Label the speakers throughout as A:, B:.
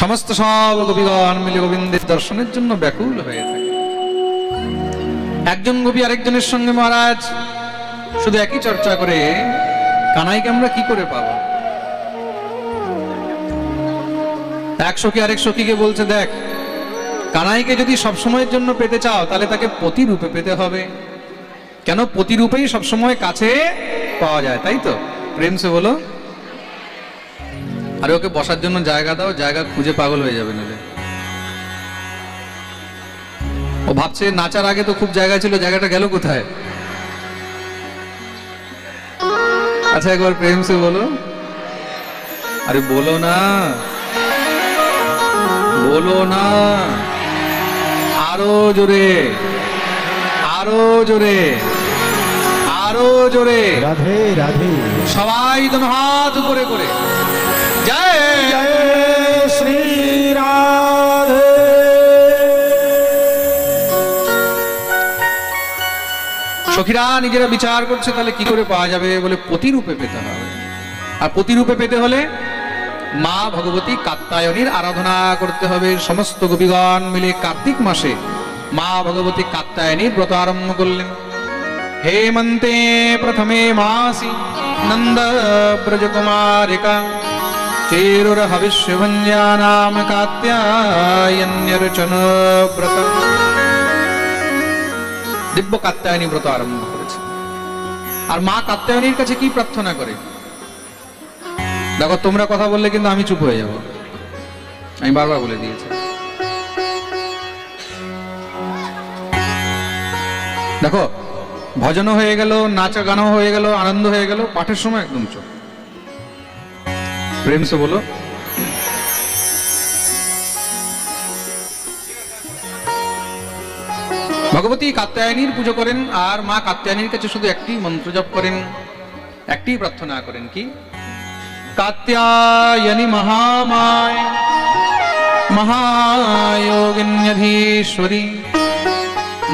A: সমস্ত সব গোপীগণ মিলে গোবিন্দের দর্শনের জন্য ব্যাকুল হয়ে থাকে। একজন গোপী আরেকজনের সঙ্গে মহারাজ, শুধু একই চর্চা করে কানাইকে আমরা কি করে পাবো? এক সখী আরেক সখীকে বলছে, দেখ, কানাইকে যদি সবসময়ের জন্য পেতে চাও, তাহলে তাকে প্রতিরূপে পেতে হবে। কেন? প্রতিরূপেই সবসময় কাছে পাওয়া যায়, তাই তো? প্রেম সে বলো। আরে ওকে বসার জন্য জায়গা দাও জায়গা খুঁজে পাগল হয়ে যাবে নালে ও ভাবছে নাচার আগে তো খুব জায়গা ছিল জায়গাটা গেল কোথায়? আচ্ছা একবার প্রেম সে বলো। আরে বলো না। বলো না। আরও জোরে। আরও জোরে। আরও জোরে।
B: রাধে রাধে।
A: সবাই তুমি হাত উপরে করে। সখীরা, নিজেরা বিচার করছে, তাহলে কি করে পাওয়া যাবে বলে প্রতিরূপে পেতে হবে। আর প্রতিরূপে পেতে হলে মা ভগবতী কাত্তায়নীর আরাধনা করতে হবে। সমস্ত গোপীগণ মিলে কার্তিক মাসে মা ভগবতী কাত্তায়নীর ব্রত আরম্ভ করলেন। হেমন্তে প্রথমে মাসি, নন্দ, ব্রজকুমারিকা চেরুর হবিষ্যভঞ্জানাম কাত্যায়ন্যর্চন ব্রত দিব্য কাত্যায়নী ব্রত আরম্ভ করেছে। আর মা কাত্যায়নীর কাছে কি প্রার্থনা করে? দেখো, তোমরা কথা বললে কিন্তু আমি চুপ হয়ে যাব। আমি বারবার বলে দিয়েছি। দেখো, ভজনও হয়ে গেল নাচা গানও হয়ে গেল, আনন্দ হয়ে গেল, পাঠের সময় একদম চুপ। প্রেম সে বলো। ভগবতী কাত্যায়নীর পুজো করেন আর মা কাত্যায়নীর কাছে শুধু একটি মন্ত্র জপ করেন, একটি প্রার্থনা করেন কি? কাত্যায়নী মহামায়, মহায়োগিন্যধীশ্বরী,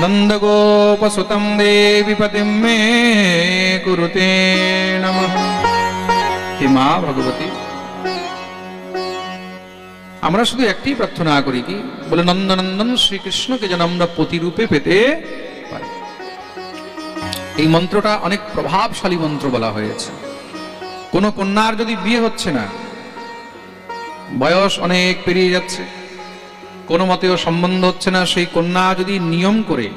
A: নন্দগোপসুতম দেবী পতিম মে কুরুতে নমঃ। হে মা ভগবতী আমরা শুধু একটি প্রার্থনা করি কি? বলে, নন্দনন্দন শ্রীকৃষ্ণকে যেন আমরা প্রতিরূপে পেতে পারি। এই মন্ত্রটা অনেক প্রভাবশালী মন্ত্র বলা হয়েছে। কোন কন্যার যদি বিয়ে হচ্ছে না, বয়স অনেক পেরিয়ে যাচ্ছে, কোনো মতেও সম্বন্ধ হচ্ছে না, সেই কন্যা যদি নিয়ম করে,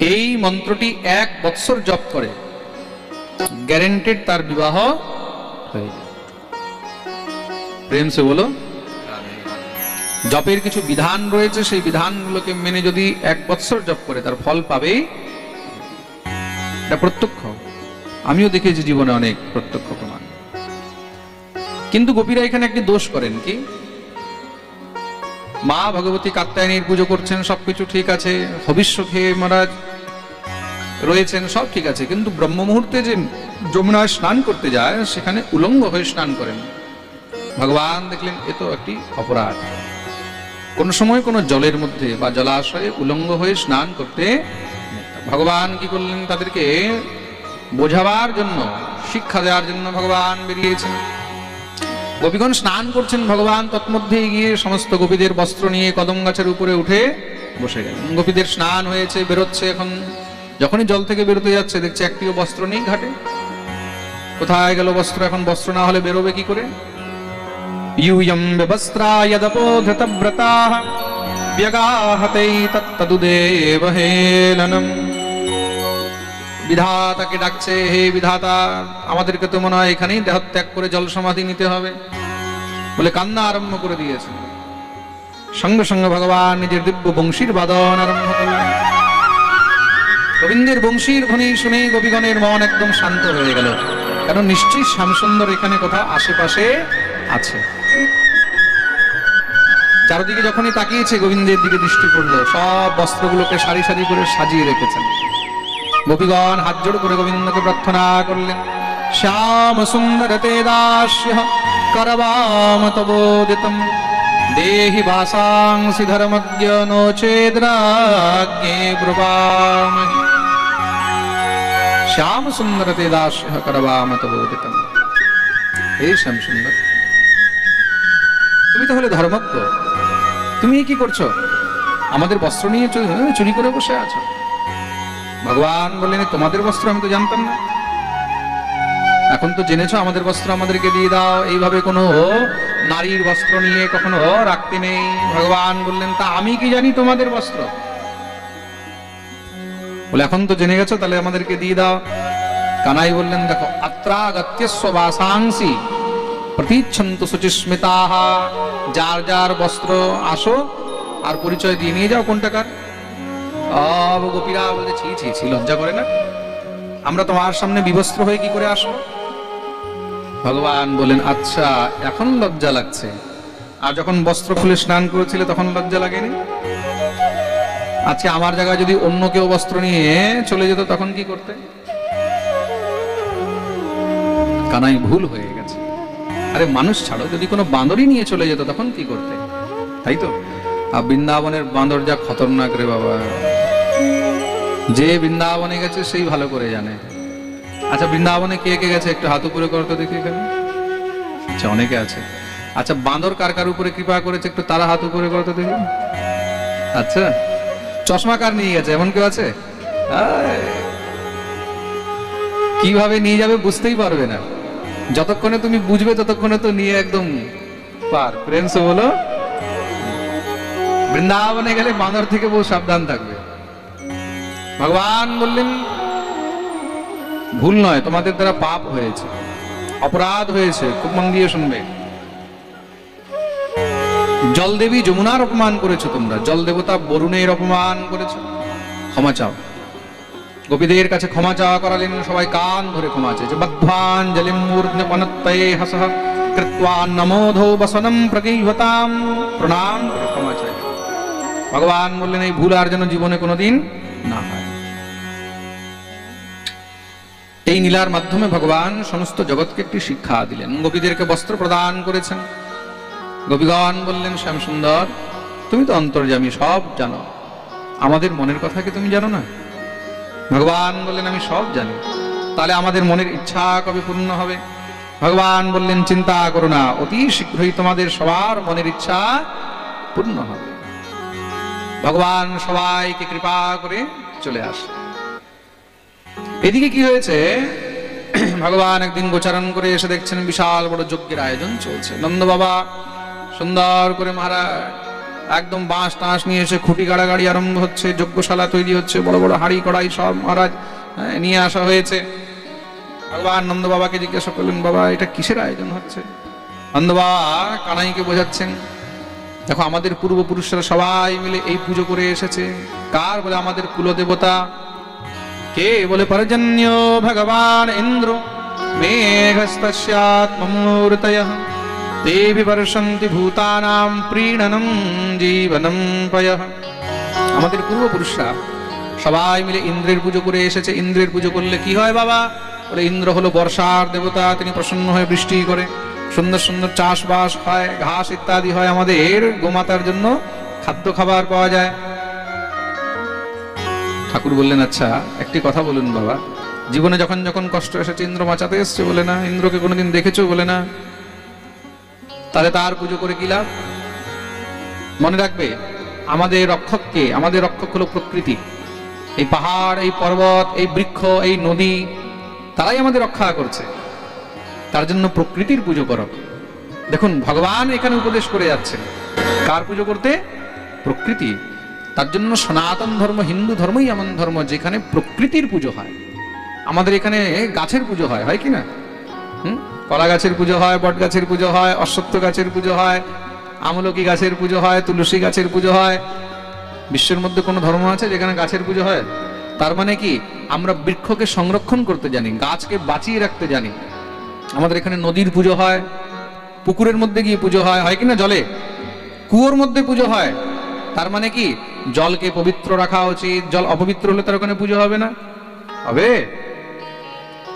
A: এই মন্ত্রটি এক বৎসর জপ করে গ্যারেন্টেড তার বিবাহ হয়ে যাবে প্রেম সে বলো। জপের কিছু বিধান রয়েছে, সেই বিধানগুলোকে মেনে যদি এক বৎসর জপ করে, তার ফল পাবেই এটা প্রত্যক্ষ। আমিও দেখেছি জীবনে অনেক প্রত্যক্ষ প্রমাণ। কিন্তু গোপীরা এখানে একটি দোষ করেন কি? মা ভগবতী কাত্যায়নীর পুজো করছেন, সবকিছু ঠিক আছে হবিষ্য খেয়ে মহারাজ রয়েছেন, সব ঠিক আছে, কিন্তু ব্রহ্ম মুহূর্তে যে যমুনায় স্নান করতে যায়, সেখানে উলঙ্গ হয়ে স্নান করেন। ভগবান দেখলেন, এ তো একটি অপরাধ। কোন সময় কোন জলের মধ্যে বা জলাশয়ে উলঙ্গ হয়ে স্নান করতে ভগবান কি করলেন তাদেরকে? বোঝাবার জন্য, শিক্ষা দেওয়ার জন্য ভগবান বেরিয়েছেন। গোপীগণ স্নান করছেন, ভগবান তৎমধ্যে গিয়ে সমস্ত গোপীদের বস্ত্র নিয়ে কদম গাছের উপরে উঠে বসে গেলেন। গোপীদের স্নান হয়েছে, বেরোচ্ছে এখন। যখনই জল থেকে বেরোতে যাচ্ছে, দেখছে একটিও বস্ত্র নেই ঘাটে। কোথায় গেল বস্ত্র? এখন বস্ত্র না হলে বেরোবে কি করে? यूयं व्यवस्त्रा यदपोधृतव्रताः व्यगाहतैतत्तदुदेव हेलनम् বিধাতাকে ডাকছে হে বিধাতা আমাদেরকে তো মনে হয় এখানেই দেহত্যাগ করে জল সমাধি নিতে হবে বলে কান্না আরম্ভ করে দিয়েছে সঙ্গে সঙ্গে ভগবান নিজের দিব্য বংশীর বাদন আরম্ভ করলেন গোবিন্দের বংশীর ধ্বনি শুনে গোপীগণের মন একদম শান্ত হয়ে গেল কারণ নিশ্চয়ই শ্যামসুন্দর এখানে কোথাও আশেপাশে আছে চারদিকে যখনই তাকিয়েছে, গোবিন্দের দিকে দৃষ্টি পড়ল। সব বস্ত্রগুলোকে সারি সারি করে সাজিয়ে রেখেছেন। গোপীগণ হাত জোড় করে গোবিন্দকে প্রার্থনা করলেন, শ্যাম সুন্দর তে দাস্য করবাম তবোদিতম দেহি বাসাংসি ধর্মজ্ঞ নো ব্রবামহি। শ্যাম সুন্দর তে দাস্য করবাম তবোদিতম হে শ্যাম সুন্দর, তুমি তাহলে ধর্মজ্ঞ? তুমি কি করছ? আমাদের বস্ত্র নিয়ে চুরি করে বসে আছো। ভগবান বললেন তোমাদের বস্ত্র আমি তো জানতাম না। এখন তো জেনেছো, আমাদের বস্ত্র আমাদেরকে দিয়ে দাও। এইভাবে কোনো নারীর বস্ত্র নিয়ে কখনো রাখতে নেই। ভগবান বললেন, তা আমি কি জানি তোমাদের বস্ত্র? বলে, এখন তো জেনে গেছো, তাহলে আমাদেরকে দিয়ে দাও। কানাই বললেন, দেখো আত্রাগত্যস্ব বাসাংসি প্রতীচ্ছন্তু সুচিস্মিতাহ। যার যার বস্ত্র আসো, আর পরিচয় দিয়ে নিয়ে যাও কোনটাকার সব গোপীরা বলতে ছি ছি ছি, লজ্জা করে না। আমরা তোমার সামনে বিবস্ত্র হয়ে কি করে আসব? ভগবান বলেন আচ্ছা এখন লজ্জা লাগছে। আর যখন বস্ত্র খুলে স্নান করেছিলে, তখন লজ্জা লাগেনি? আজকে আমার জায়গায় যদি অন্য কেউ বস্ত্র নিয়ে চলে যেত, তখন কি করতে? কানাই ভুল হয়ে আরে মানুষ ছাড়ো, যদি কোনো বাঁদরই নিয়ে চলে যেত তখন কি করতে? তাই তো? আর বৃন্দাবনের বাঁদর যা খতরনাক রে বাবা। যে বৃন্দাবনে গেছে সেই ভালো করে জানে। আচ্ছা বৃন্দাবনে কে কে গেছে? একটু হাত উপরে করো তো দেখি এখানে। আচ্ছা অনেকে আছে। আচ্ছা বাঁদর কার কার উপরে কৃপা করেছে? একটু তারা হাত উপরে করো তো দেখি। আচ্ছা চশমা কার নিয়ে গেছে? এমন কেউ আছে। কীভাবে নিয়ে যাবে বুঝতেই পারবে না। যতক্ষণে তুমি বুঝবে, ততক্ষণে তো নিয়ে একদম পার। ফ্রেন্ডস বলো। বৃন্দাবনে গেলে বাঁদর থেকে বহু সাবধান থাকবে। ভগবান বললেন, ভুল নয়, তোমাদের দ্বারা পাপ হয়েছে, অপরাধ হয়েছে, খুব মন দিয়ে শুনবে। জলদেবী যমুনার অপমান করেছ তোমরা জল দেবতা বরুণের অপমান করেছ। ক্ষমা চাও। গোপীদের কাছে ক্ষমা চাওয়া করালেন। সবাই কান ধরে ক্ষমা চেয়েছে বদ্ধান জলিম মূর্ধনপনত্তয়ে হসহ কৃত্বা নমোধো বসনম প্রগৈহতাম। প্রণাম করে ক্ষমা চাই ভগবান বললেন, এই ভুল আর যেন জীবনে কোনোদিন না হয়। এই নীলার মাধ্যমে ভগবান সমস্ত জগৎকে একটি শিক্ষা দিলেন। গোপীদেরকে বস্ত্র প্রদান করেছেন। গোপীগণ বললেন শ্যাম সুন্দর তুমি তো অন্তর্যামী, সব জানো। আমাদের মনের কথা কি তুমি জানো না? ভগবান বললেন, আমি সব জানি। তাহলে আমাদের মনের ইচ্ছা কবে পূর্ণ হবে? ভগবান বললেন, চিন্তা করো না, অতি শীঘ্রই তোমাদের সবার মনের ইচ্ছা পূর্ণ হবে। ভগবান সবাইকে কৃপা করে চলে আসে। এদিকে কি হয়েছে? ভগবান একদিন গোচারণ করে এসে দেখছেন বিশাল বড় যজ্ঞের আয়োজন চলছে। নন্দ বাবা সুন্দর করে মহারাজ একদম বাঁশ টাঁশ নিয়ে এসে খুঁটি গাড়াগাড়ি আরম্ভ হচ্ছে যজ্ঞশালা তৈরি হচ্ছে বড় বড় হাড়ি কড়াই সব মহারাজ হ্যাঁ, নিয়ে আসা হয়েছে। ভগবান নন্দ বাবাকে জিজ্ঞাসা করলেন বাবা এটা কিসের আয়োজন হচ্ছে? নন্দ বাবা কানাইকে বোঝাচ্ছেন দেখো আমাদের পূর্বপুরুষরা সবাই মিলে এই পুজো করে এসেছে। কার বলে আমাদের কুলদেবতা? কে বলে পরজন্য ভগবান ইন্দ্র? মেঘস্তস্যাত্মমূর্তয় ते বিবর্ষন্তি ভূতানাম প্രീণনম জীবনম পয় আমাদের পূর্বপুরুষরা সবাই মিলে ইন্দ্রের পুজো করে এসেছে। ইন্দ্রের পুজো করলে কি হয় বাবা? বলে, ইন্দ্র হলো বর্ষার দেবতা, তিনি প্রসন্ন হয়ে বৃষ্টি করে। সুন্দর সুন্দর চাষবাস হয়, ঘাস ইত্যাদি হয় আমাদের। গোমাতার জন্য খাদ্য খাবার পাওয়া যায়। ঠাকুর বললেন আচ্ছা একটি কথা বলুন বাবা। জীবনে যখন যখন কষ্ট এসেছে, ইন্দ্র বাঁচাতে এসছে বলে না? ইন্দ্রকে কোনোদিন দেখেছ বলে না? তাহলে তার পুজো করে কি লাভ? মনে রাখবে, আমাদের রক্ষককে, আমাদের রক্ষক হলো প্রকৃতি। এই পাহাড়, এই পর্বত, এই বৃক্ষ, এই নদী, তারাই আমাদের রক্ষা করছে। তার জন্য প্রকৃতির পুজো করো। দেখুন, ভগবান এখানে উপদেশ করে যাচ্ছেন। কার পুজো করতে? প্রকৃতি। তার জন্য সনাতন ধর্ম, হিন্দু ধর্মই এমন ধর্ম যেখানে প্রকৃতির পুজো হয়। আমাদের এখানে গাছের পুজো হয় হয় কি না? হুম? কলা গাছের পুজো হয় বট গাছের পুজো হয়, অশ্বত্থ গাছের পুজো হয়, আমলকি গাছের পুজো হয়, তুলসী গাছের পুজো হয়। বিশ্বের মধ্যে কোনো ধর্ম আছে যেখানে গাছের পুজো হয়? তার মানে কি? আমরা বৃক্ষকে সংরক্ষণ করতে জানি, গাছকে বাঁচিয়ে রাখতে জানি। আমাদের এখানে নদীর পুজো হয়, পুকুরের মধ্যে গিয়ে পুজো হয় হয় কি না জলে? কুয়োর মধ্যে পুজো হয়। তার মানে কি? জলকে পবিত্র রাখা উচিত, জল অপবিত্র হলে তার ওখানে পুজো হবে না? হবে।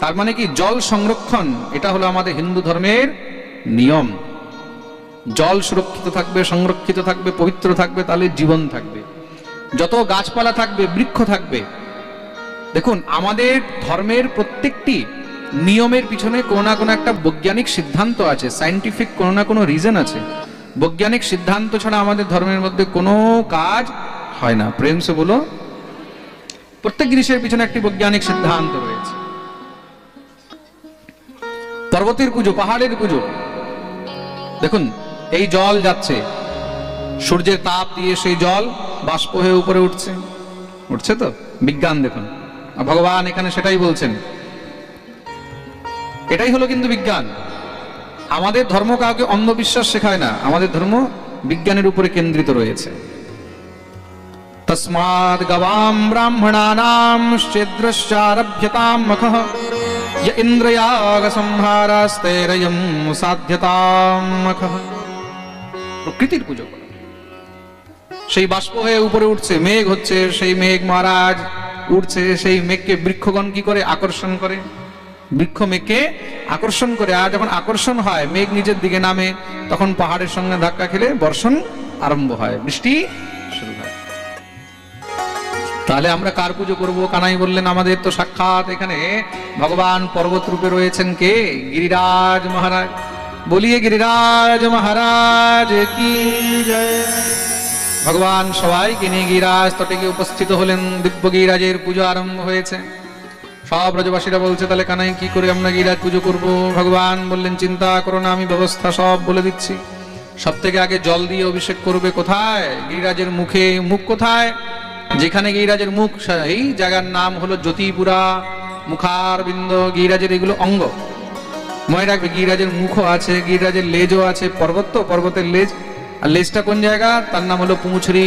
A: তার মানে কি জল সংরক্ষণ? এটা হলো আমাদের হিন্দু ধর্মের নিয়ম। জল সুরক্ষিত থাকবে, সংরক্ষিত থাকবে, পবিত্র থাকবে, তাহলে জীবন থাকবে। যত গাছপালা থাকবে, বৃক্ষ থাকবে। দেখুন, আমাদের ধর্মের প্রত্যেকটি নিয়মের পিছনে কোনো না কোনো একটা বৈজ্ঞানিক সিদ্ধান্ত আছে সাইন্টিফিক কোনো না কোনো রিজন আছে। বৈজ্ঞানিক সিদ্ধান্ত ছাড়া আমাদের ধর্মের মধ্যে কোনো কাজ হয় না। প্রেম সে বলো। প্রত্যেক জিনিসের পিছনে একটি বৈজ্ঞানিক সিদ্ধান্ত রয়েছে। পর্বতের পুজো পাহাড়ের পুজো দেখুন, এই জল যাচ্ছে। সূর্যের তাপ দিয়ে সেই জল বাষ্প হয়ে উপরে উঠছে। উঠছে তো? বিজ্ঞান দেখুন। ভগবান এখানে সেটাই বলছেন। এটাই হলো কিন্তু বিজ্ঞান। আমাদের ধর্ম কাউকে অন্ধবিশ্বাস শেখায় না। আমাদের ধর্ম বিজ্ঞানের উপরে কেন্দ্রিত রয়েছে। তসমাদ গবাম ব্রাহ্মণানাম শ্চেদ্রশ্চারভ্যতাম মখঃ। য় ইন্দ্রয়াগ সংহারাস্তেরয়ম সাধ্যতাম মখঃ প্রকৃতির পুজো সেই বাষ্প হয়ে উপরে উঠছে, মেঘ হচ্ছে, সেই মেঘ মহারাজ উঠছে, সেই মেঘকে বৃক্ষগণ কি করে আকর্ষণ করে? বৃক্ষ মেঘকে আকর্ষণ করে। আর যখন আকর্ষণ হয়, মেঘ নিজের দিকে নামে, তখন পাহাড়ের সঙ্গে ধাক্কা খেলে বর্ষণ আরম্ভ হয়। বৃষ্টি তাহলে আমরা কার পুজো করব? কানাই বললেন, আমাদের তো সাক্ষাৎ এখানে। ভগবান পর্বত রূপে রয়েছেন কে? গিরিরাজ মহারাজ। বলিয়ে গিরিরাজ মহারাজ, কি ভগবান সবাইকে নিয়ে গিরাজ তটে গিয়ে উপস্থিত হলেন। দিব্য গিরাজের পুজো আরম্ভ হয়েছে। সব ব্রজবাসীরা বলছে, তাহলে কানাই কি করে আমরা গিরাজ পুজো করব? ভগবান বললেন, চিন্তা করো না, আমি ব্যবস্থা সব বলে দিচ্ছি। সব থেকে আগে জল দিয়ে অভিষেক করবে কোথায়? গিরিরাজের মুখে মুখ কোথায়? যেখানে গিরিরাজের মুখ এই জায়গার নাম হলো জ্যোতিপুরা মুখার বৃন্দ গিরিরাজের এগুলো অঙ্গ। মনে রাখবে, গিরিরাজের মুখও আছে, গিরিরাজের লেজও আছে, পর্বত তো, পর্বতের লেজ। আর লেজটা কোন জায়গা? তার নাম হলো পুঁছড়ি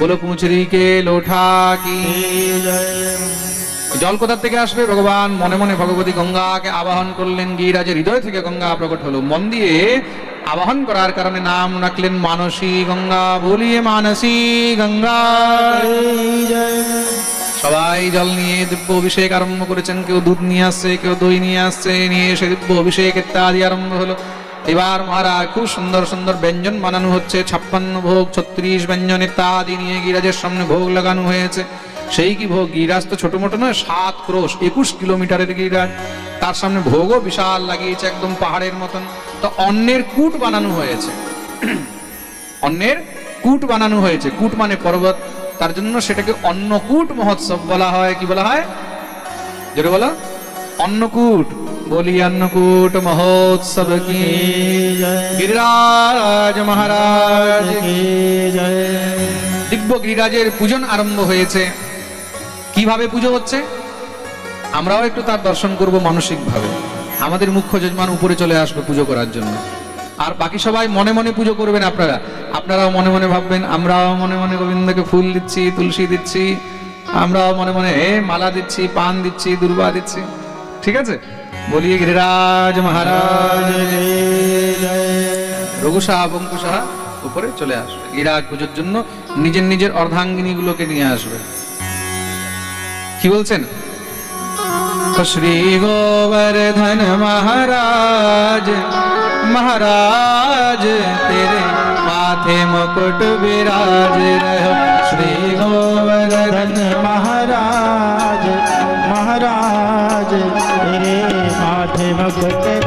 A: বলো পুঁছড়ি কে? লোঠা কি জল কোথা থেকে আসবে? ভগবান মনে মনে ভগবতী গঙ্গাকে আবাহন করলেন, গিরিরাজের হৃদয় থেকে গঙ্গা প্রকট হলো। মন দিয়ে আবাহন করার কারণে নাম রাখলেন, মানসী গঙ্গা, বলিয়ে মানসী গঙ্গা। সবাই জল নিয়ে দিব্য অভিষেক আরম্ভ করেছেন। কেউ দুধ নিয়ে আসছে, কেউ দই নিয়ে আসছে, নিয়ে এসে দিব্য অভিষেক ইত্যাদি আরম্ভ হলো। এবার মহারাজ, খুব সুন্দর সুন্দর ব্যঞ্জন বানানো হচ্ছে। ছাপ্পান্ন ভোগ, ছত্রিশ ব্যঞ্জন ইত্যাদি নিয়ে গিরাজের সামনে ভোগ লাগানো হয়েছে। সেই কি ভোগ? গিরাজ তো ছোট মোটো নয় সাত ক্রোশ একুশ কিলোমিটারের গিরাজ তার সামনে ভোগও বিশাল লাগিয়েছে একদম পাহাড়ের মতন। তো অন্যের কূট বানানো হয়েছে। অন্যের কূট বানানো হয়েছে। কূট মানে পর্বত। তার জন্য সেটাকে অন্নকূট মহোৎসব বলা হয়। কি বলা হয়? যেটা বলো। অন্নকূট। বলি অন্নকূট মহোৎসব কি গিরিরাজ মহারাজ দিব্য গিরিরাজের পূজন আরম্ভ হয়েছে। কীভাবে পুজো হচ্ছে? আমরাও একটু তার দর্শন করব মানসিকভাবে। আমাদের মুখ্য যজমান উপরে চলে আসবে পুজো করার জন্য। আর বাকি সবাই মনে মনে পুজো করবেন আপনারা। আপনারাও মনে মনে ভাববেন, আমরাও মনে মনে গোবিন্দকে ফুল দিচ্ছি, তুলসী দিচ্ছি। আমরাও মনে মনে, এ, মালা দিচ্ছি, পান দিচ্ছি, দুর্বা দিচ্ছি। ঠিক আছে? বলিয়ে গিরিরাজ মহারাজ রঘু সাহা বঙ্কু সাহা উপরে চলে আসবে। গিরাজ পুজোর জন্য নিজের নিজের অর্ধাঙ্গিনীগুলোকে নিয়ে আসবে। কি বলছেন तो श्री गोवर्धन महाराज महाराज तेरे माथे मुकुट विराज रहो श्री गोवर्धन
B: महाराज महाराज तेरे माथे मुकुट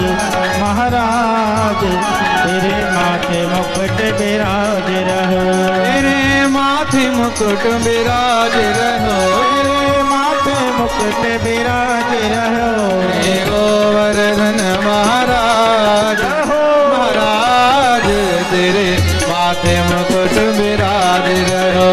A: महाराज महाराज तेरे माथे मुकुट विराज रहो।
B: तेरे माथे मुकुट विराज रहो।
A: तेरे माथे मुकुट विराज रहो। श्री गोवर्धन महाराज महाराज तेरे माथे मुकुट विराज रहो।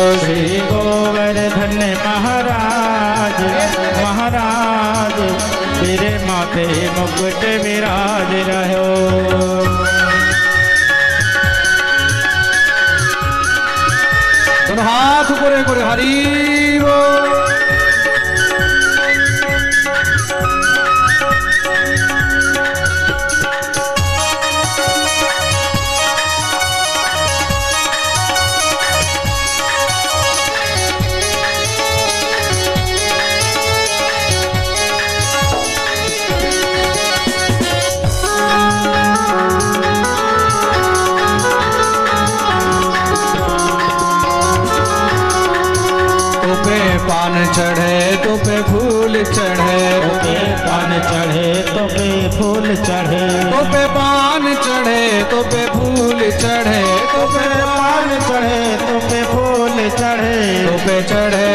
A: चढ़े तो पे
B: पान चढ़े तो पे फूल चढ़े
A: तो पे चढ़े।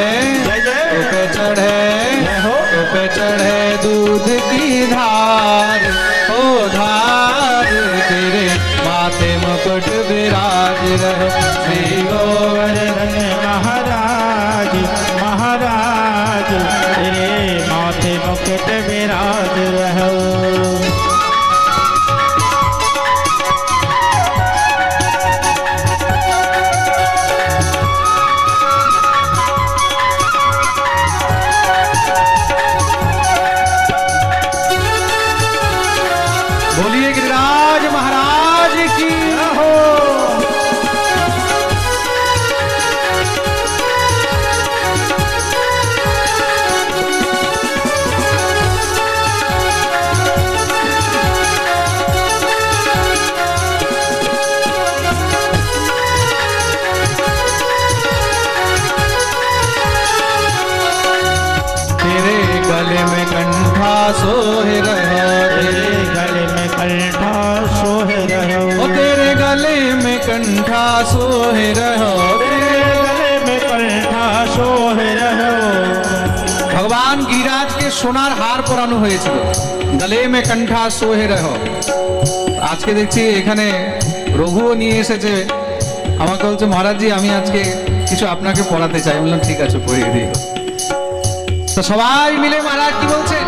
A: तो पे चढ़े तो पे
B: चढ़े
A: दूध की धार। ओ धार तेरे माथे मुकुट विराज रहे। श्री गोवर्धन बोलिए गिरिराज महाराज की। ভগবান গিরাজকে সোনার হার পরানো হয়েছিল গলে মে কণ্ঠা সোহে রহ আজকে দেখছি এখানে রঘুও নিয়ে এসেছে আমাকে বলছে মহারাজজি আমি আজকে কিছু আপনাকে পড়াতে চাই আমি বললাম ঠিক আছে পড়িয়ে দিই তো সবাই মিলে মহারাজ কি বলছেন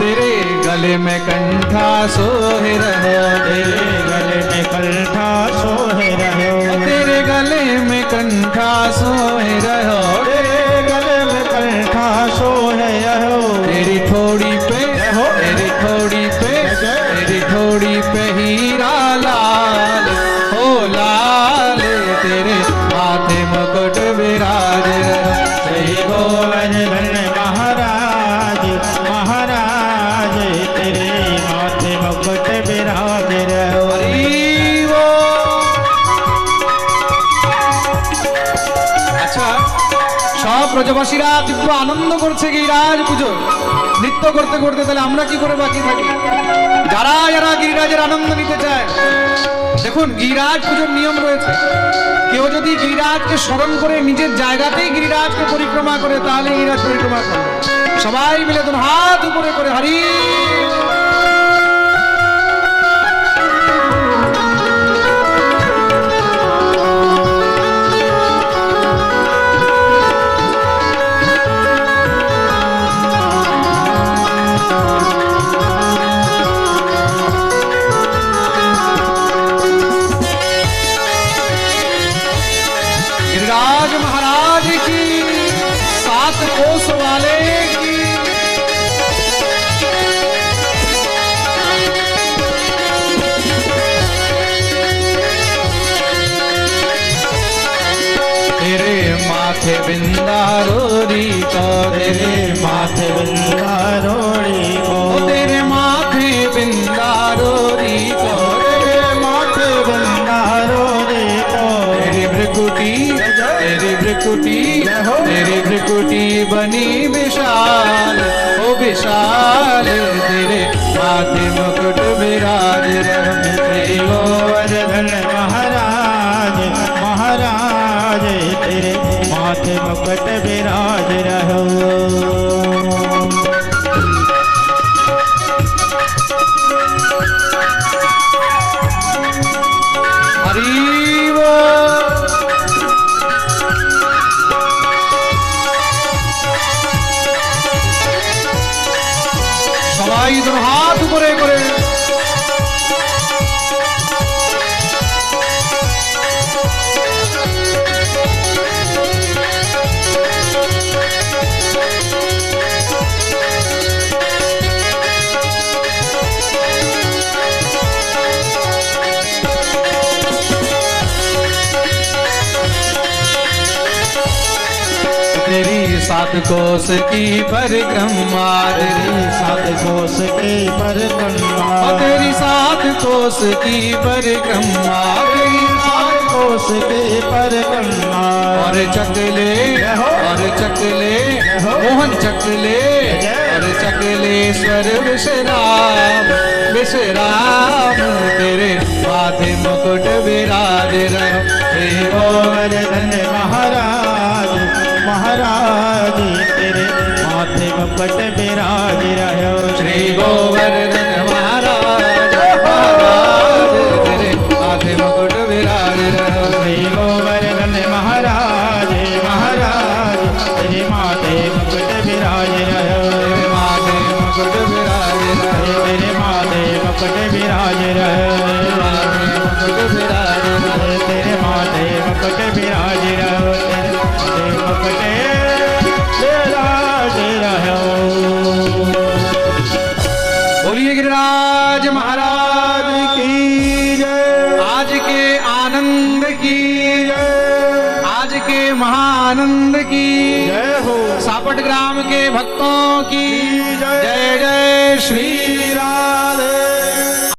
A: তেরে গলে মে কণ্ঠা সোহে রহ
B: तेरे गले में कंठा सोह रहो
A: तेरे गले में कंठा सोहे रहो ব্রজবাসীরা দিব্য আনন্দ করছে গিরিরাজ পুজো। নৃত্য করতে করতে তাহলে আমরা কি করে বাকি থাকি? যারা যারা গিরিরাজের আনন্দ নিতে চায়, দেখুন, গিরিরাজ পুজোর নিয়ম রয়েছে। কেউ যদি গিরিরাজকে স্মরণ করে নিজের জায়গাতেই গিরিরাজকে পরিক্রমা করে, তাহলে গিরিরাজ পরিক্রমা করে সবাই মিলে তোর হাত উপরে করে, হারি तेरे माथे बिंदारोरी का
B: तेरे
A: तेरे
B: माथे बिंदारोड़ी को
A: ओ तेरे माथे बिंदारोरी को
B: तेरे माथे बिंदारोड़ी को
A: तेरी भ्रिकुटी तेरी भ्रिकुटी तेरी भ्रिकुटी बनी विशाल ओ विशाल तेरे माथे मुकुट विराज रहे
B: श्री मुकुट विराज रहो।
A: हरि। सतकोष की पर ब्रह्मारी
B: सतकोष कोश की पर
A: ब्रह्मारी तेरी सात की पर ब्रह्मारी
B: तेरी के की पर
A: ब्रह्मा चकले और चकले मोहन चकले और चकलेश्वर विश्राम विश्राम तेरे माथे मुकुट विराज रहे।
B: धन महाराज महाराज तेरे माथे मुकुट विराज रहो
A: श्री गोवर्धन